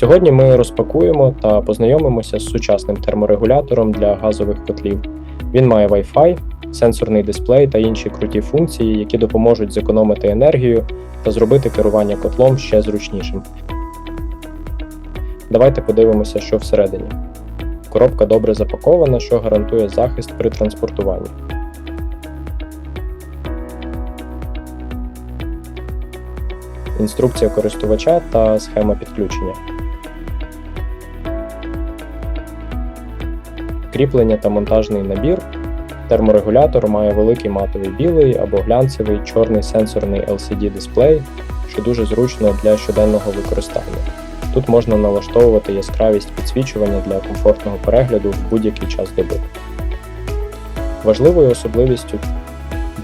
Сьогодні ми розпакуємо та познайомимося з сучасним терморегулятором для газових котлів. Він має Wi-Fi, сенсорний дисплей та інші круті функції, які допоможуть зекономити енергію та зробити керування котлом ще зручнішим. Давайте подивимося, що всередині. Коробка добре запакована, що гарантує захист при транспортуванні. Інструкція користувача та схема підключення. Кріплення та монтажний набір. Терморегулятор має великий матовий білий або глянцевий чорний сенсорний LCD дисплей, що дуже зручно для щоденного використання. Тут можна налаштовувати яскравість підсвічування для комфортного перегляду в будь-який час доби. Важливою особливістю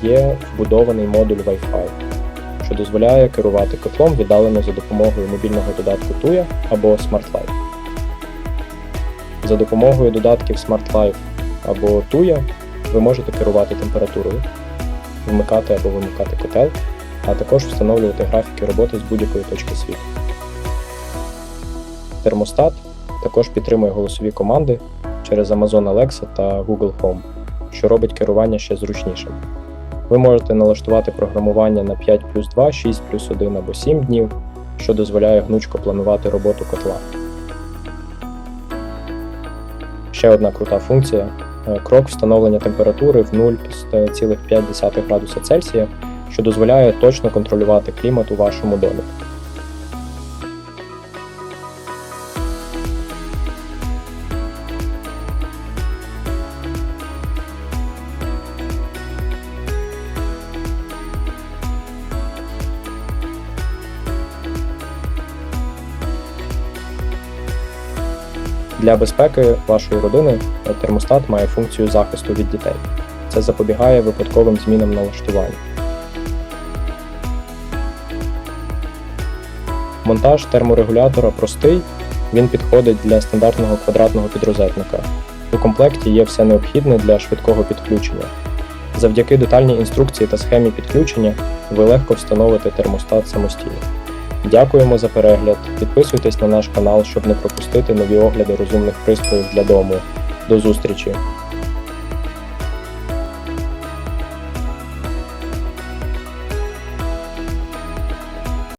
є вбудований модуль Wi-Fi, що дозволяє керувати котлом віддалено за допомогою мобільного додатку TUYA або SmartLife. За допомогою додатків SmartLife або TUYA ви можете керувати температурою, вмикати або вимикати котел, а також встановлювати графіки роботи з будь-якої точки світу. Термостат також підтримує голосові команди через Amazon Alexa та Google Home, що робить керування ще зручнішим. Ви можете налаштувати програмування на 5 плюс 2, 6 плюс 1 або 7 днів, що дозволяє гнучко планувати роботу котла. Ще одна крута функція е, крок встановлення температури в 0,5 градуса Цельсія, що дозволяє точно контролювати клімат у вашому домі. Для безпеки вашої родини термостат має функцію захисту від дітей. Це запобігає випадковим змінам налаштування. Монтаж терморегулятора простий, він підходить для стандартного квадратного підрозетника. У комплекті є все необхідне для швидкого підключення. Завдяки детальній інструкції та схемі підключення ви легко встановите термостат самостійно. Дякуємо за перегляд. Підписуйтесь на наш канал, щоб не пропустити нові огляди розумних пристроїв для дому. До зустрічі!